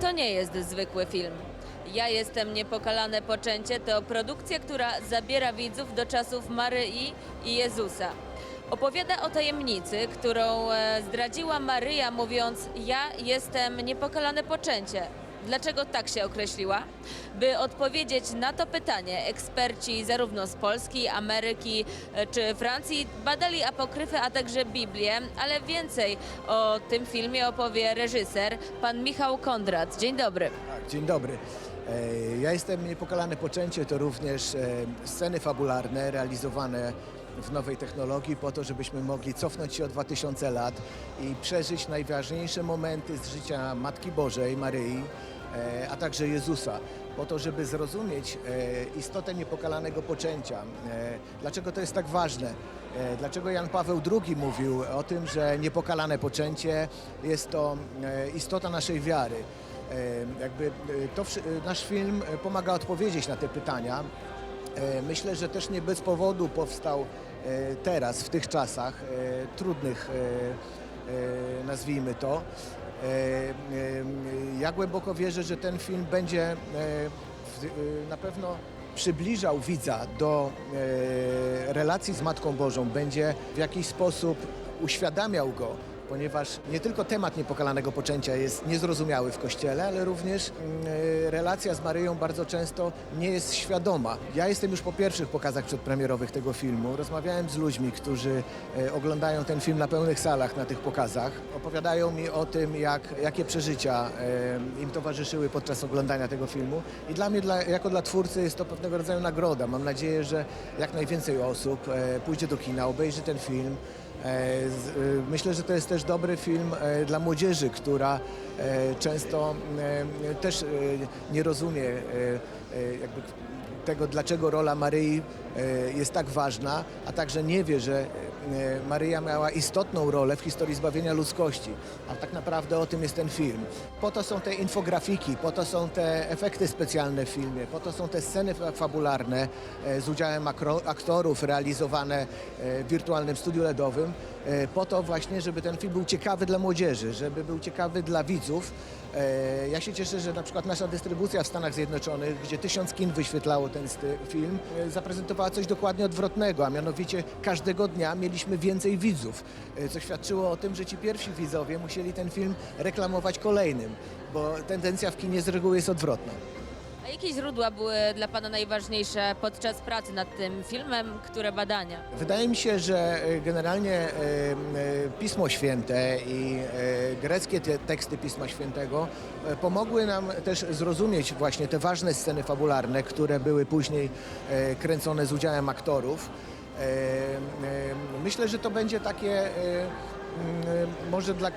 To nie jest zwykły film. Ja jestem Niepokalane Poczęcie to produkcja, która zabiera widzów do czasów Maryi i Jezusa. Opowiada o tajemnicy, którą e, zdradziła Maryja, mówiąc: Ja jestem Niepokalane Poczęcie. Dlaczego tak się określiła? By odpowiedzieć na to pytanie, eksperci zarówno z Polski, Ameryki e, czy Francji badali apokryfy, a także Biblię, ale więcej o tym filmie opowie reżyser, pan Michał Kondrat. Dzień dobry. Tak, dzień dobry. E, Ja jestem Niepokalane Poczęcie, to również e, sceny fabularne realizowane w nowej technologii po to, żebyśmy mogli cofnąć się o 2000 lat i przeżyć najważniejsze momenty z życia Matki Bożej, Maryi, a także Jezusa. Po to, żeby zrozumieć e, istotę niepokalanego poczęcia. E, Dlaczego to jest tak ważne? E, Dlaczego Jan Paweł II mówił o tym, że niepokalane poczęcie jest to e, istota naszej wiary? E, Jakby e, to e, nasz film e, pomaga odpowiedzieć na te pytania. E, Myślę, że też nie bez powodu powstał e, teraz, w tych czasach e, trudnych, e, e, nazwijmy to. Ja głęboko wierzę, że ten film będzie e, e, na pewno przybliżał widza do e, relacji z Matką Bożą, będzie w jakiś sposób uświadamiał go, ponieważ nie tylko temat niepokalanego poczęcia jest niezrozumiały w Kościele, ale również mm, e, relacja z Maryją bardzo często nie jest świadoma. Ja jestem już po pierwszych pokazach przedpremierowych tego filmu. Rozmawiałem z ludźmi, którzy e, oglądają ten film na pełnych salach na tych pokazach. Opowiadają mi o tym, jak, jakie przeżycia e, im towarzyszyły podczas oglądania tego filmu. I dla mnie, dla, jako dla twórcy, jest to pewnego rodzaju nagroda. Mam nadzieję, że jak najwięcej osób pójdzie do kina, obejrzy ten film. E, e, Myślę, że to jest też dobry film e, dla młodzieży, która często też nie rozumie jakby tego, dlaczego rola Maryi jest tak ważna, a także nie wie, że Maryja miała istotną rolę w historii zbawienia ludzkości. A tak naprawdę o tym jest ten film. Po to są te infografiki, po to są te efekty specjalne w filmie, po to są te sceny fa- fabularne e, z udziałem aktorów realizowane e, w wirtualnym studiu LEDowym, e, po to właśnie, żeby ten film był ciekawy dla młodzieży, żeby był ciekawy dla widzów. E, Ja się cieszę, że na przykład nasza dystrybucja w Stanach Zjednoczonych, gdzie tysiąc kin wyświetlało ten film, e, zaprezentowała coś dokładnie odwrotnego, a mianowicie każdego dnia mieliśmy więcej widzów, e, co świadczyło o tym, że ci pierwsi widzowie musieli ten film reklamować kolejnym, bo tendencja w kinie z reguły jest odwrotna. A jakie źródła były dla pana najważniejsze podczas pracy nad tym filmem? Które badania? Wydaje mi się, że e, generalnie e, e, Pismo Święte i greckie te teksty Pisma Świętego pomogły nam też zrozumieć właśnie te ważne sceny fabularne, które były później kręcone z udziałem aktorów. Myślę, że to będzie takie może dla,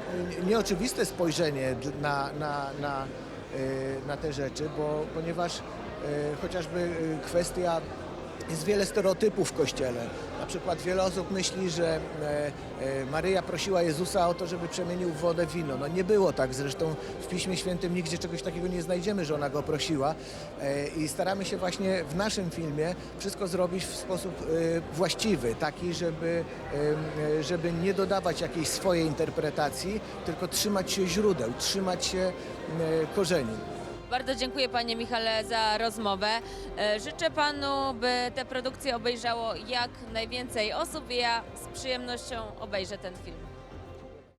nieoczywiste spojrzenie na, na, na, na te rzeczy, bo ponieważ e, chociażby e, kwestia jest wiele stereotypów w Kościele. Na przykład wiele osób myśli, że e, e, Maryja prosiła Jezusa o to, żeby przemienił wodę w wino. No nie było tak, zresztą w Piśmie Świętym nigdzie czegoś takiego nie znajdziemy, że ona go prosiła. E, I staramy się właśnie w naszym filmie wszystko zrobić w sposób właściwy, taki, żeby, żeby nie dodawać jakiejś swojej interpretacji, tylko trzymać się źródeł, trzymać się korzeni. Bardzo dziękuję panie Michale za rozmowę. E, Życzę panu, by tę produkcję obejrzało jak najwięcej osób i ja z przyjemnością obejrzę ten film.